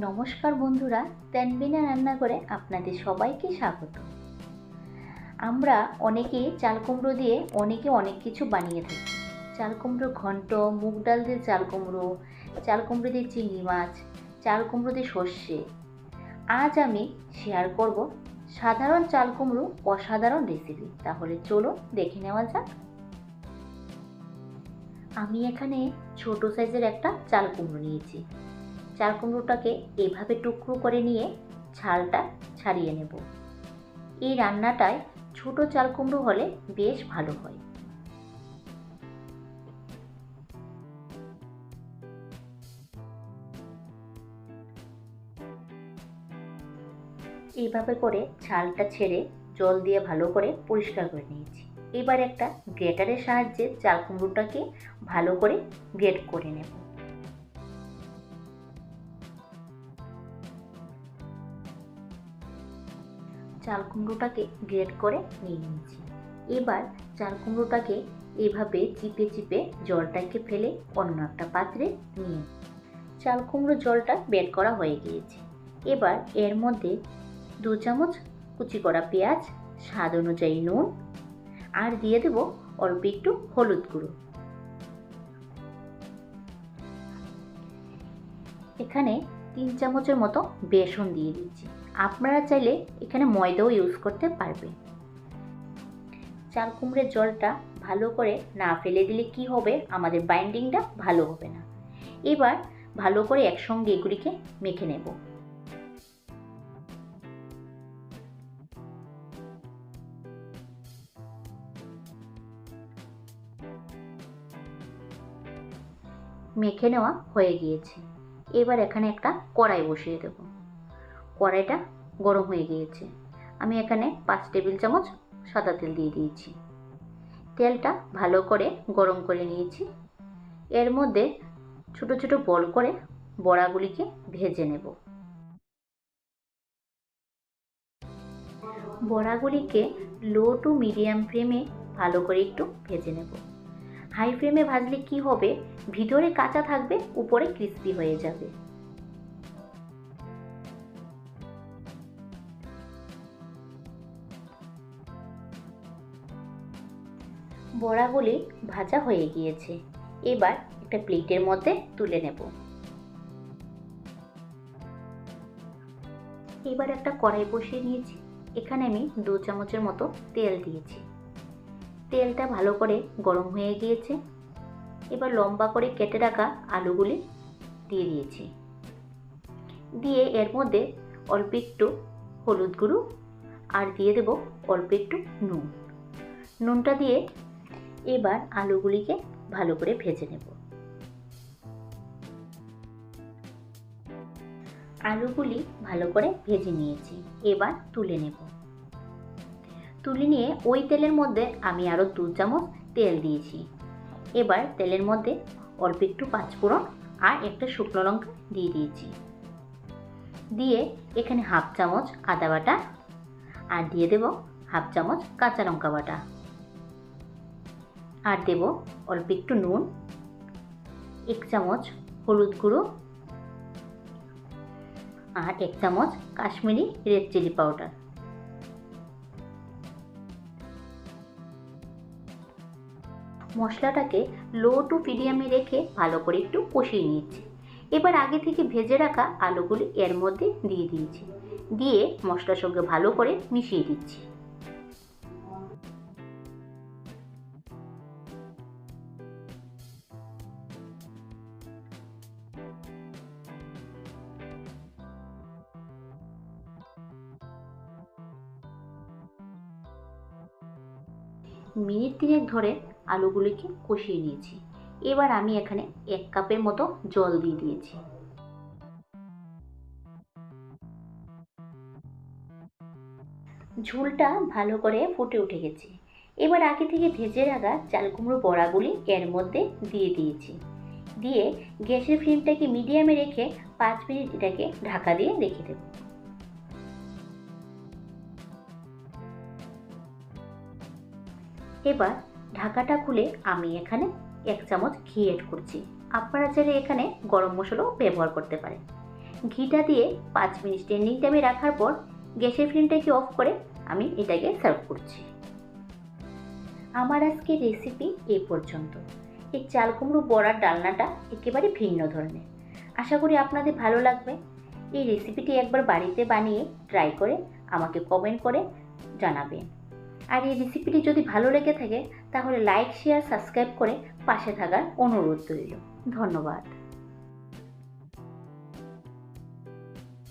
নমস্কার বন্ধুরা, তেনবিনা রান্না করে আপনাদের সবাইকে স্বাগত। আমরা অনেকে চাল কুমড়ো দিয়ে অনেকে অনেক কিছু বানিয়ে থাকি। চাল কুমড়ো ঘন্ট, মুগ ডাল দিয়ে চাল কুমড়ো চাল কুমড়ো দিয়ে চিংড়ি মাছ, চাল কুমড়ো দিয়ে সর্ষে। আজ আমি শেয়ার করব সাধারণ চাল কুমড়ো অসাধারণ রেসিপি তাহলে চলো দেখে নেওয়া যাক। আমি এখানে ছোট সাইজের একটা চাল কুমড়ো নিয়েছি। চাল কুমড়োটাকে এভাবে টুকরো করে নিয়ে ছালটা ছাড়িয়ে নেব। এই রান্নাটায় ছোট চাল কুমড়ো হলে বেশ ভালো হয়। এইভাবে করে ছালটা ছেড়ে জল দিয়ে ভালো করে পরিষ্কার করে নিয়েছি। এবার একটা গ্রেটারের সাহায্যে চাল কুমড়োটাকে ভালো করে গ্রেট করে নেব। চাল কুমড়োটাকে গ্রেট করে নিয়ে নিয়েছি। এবার চাল কুমড়োটাকে এভাবে চিপে চিপে জলটাকে ফেলে অন্য একটা পাত্রে নিয়ে চাল কুমড়ো জলটা বের করা হয়ে গিয়েছে। এবার এর মধ্যে দু চামচ কুচি করা পেঁয়াজ, স্বাদ অনুযায়ী নুন, আর দিয়ে দেব অল্প একটু হলুদ গুঁড়ো। এখানে তিন চামচের মতো বেসন দিয়ে দিচ্ছি আপনারা চাইলে এখানে ময়দাও ইউজ করতে পারবেন চাল কুমড়ের জলটা ভালো করে না ফেলে দিলে কি হবে? আমাদের বাইন্ডিংটা ভালো হবে না। এবার ভালো করে একসঙ্গে এগুলিকে মেখে নেব। মেখে নেওয়া হয়ে গিয়েছে। এবার এখানে একটা কড়াই বসিয়ে দেব। কড়াইটা গরম হয়ে গিয়েছে। আমি এখানে পাঁচ টেবিল চামচ সাদা তেল দিয়ে দিয়েছি। তেলটা ভালো করে গরম করে নিয়েছি। এর মধ্যে ছোট ছোট বল করে বড়াগুলিকে ভেজে নেব। বড়াগুলিকে লো টু মিডিয়াম ফ্লেমে ভালো করে একটু ভেজে নেব। হাই ফ্লেমে ভাজলে কি হবে? ভিতরে কাঁচা থাকবে, উপরে ক্রিস্পি হয়ে যাবে। বড়াগুলি ভাজা হয়ে গিয়েছে। এবার একটা প্লেটের মধ্যে তুলে নেব। এবার একটা কড়াই বসিয়ে নিয়েছি। এখানে আমি দু চামচের মতো তেল দিয়েছি। তেলটা ভালো করে গরম হয়ে গিয়েছে। এবার লম্বা করে কেটে রাখা আলুগুলি দিয়ে দিয়েছি। দিয়ে এর মধ্যে অল্প একটু হলুদ গুঁড়ো আর দিয়ে দেব অল্প একটু নুন। নুনটা দিয়ে এবার আলুগুলিকে ভালো করে ভেজে নেব। আলুগুলি ভালো করে ভেজে নিয়েছি, এবার তুলে নেব। তুলে নিয়ে ওই তেলের মধ্যে আমি আরও দু চামচ তেল দিয়েছি। এবার তেলের মধ্যে অল্প একটু পাঁচফোড়ন আর একটা শুকনো লঙ্কা দিয়ে দিয়েছি। দিয়ে এখানে হাফ চামচ আদা বাটা আর দিয়ে দেব হাফ চামচ কাঁচা লঙ্কা বাটা। আর দেব অল্প একটু নুন, এক চামচ হলুদ গুঁড়ো আর এক চামচ কাশ্মীরি রেড চিলি পাউডার। মশলাটাকে লো টু মিডিয়ামে রেখে ভালো করে একটু কষিয়ে নিয়েছি। এবার আগে থেকে ভেজে রাখা আলুগুলি এর মধ্যে দিয়ে দিয়েছি। দিয়ে মশলার সঙ্গে ভালো করে মিশিয়ে দিচ্ছি। মিনিট তিনেক ধরে আলুগুলিকে কষিয়ে নিয়েছি। এবার আমি এখানে এক কাপের মতো জল দিয়ে দিয়েছি। ঝোলটা ভালো করে ফুটে উঠে গেছে। এবার আগে থেকে ভেজে রাখা চাল কুমড়ো বড়াগুলি এর মধ্যে দিয়ে দিয়েছি। দিয়ে গ্যাসের ফ্লেমটাকে মিডিয়ামে রেখে পাঁচ মিনিট এটাকে ঢাকা দিয়ে রেখে দেব। এবার ঢাকাটা খুলে আমি এখানে এক চামচ ঘি এড করছি। আপনারা চাইলে এখানে গরম মশলাও ব্যবহার করতে পারেন। ঘিটা দিয়ে পাঁচ মিনিট স্ট্যান্ডিং টাইমে রাখার পর গ্যাসের ফ্লেমটাকে অফ করে আমি এটাকে সার্ভ করছি। আমার আজকে রেসিপি এই পর্যন্ত। এই চাল কুমড়ো বড়ার ডালনাটা একেবারে ভিন্ন ধরনের। আশা করি আপনাদের ভালো লাগবে। এই রেসিপিটি একবার বাড়িতে বানিয়ে ট্রাই করে আমাকে কমেন্ট করে জানাবেন। আর এই রেসিপিটি যদি ভালো লেগে থাকে, তাহলে লাইক শেয়ার সাবস্ক্রাইব করে পাশে থাকার অনুরোধ রইল। ধন্যবাদ।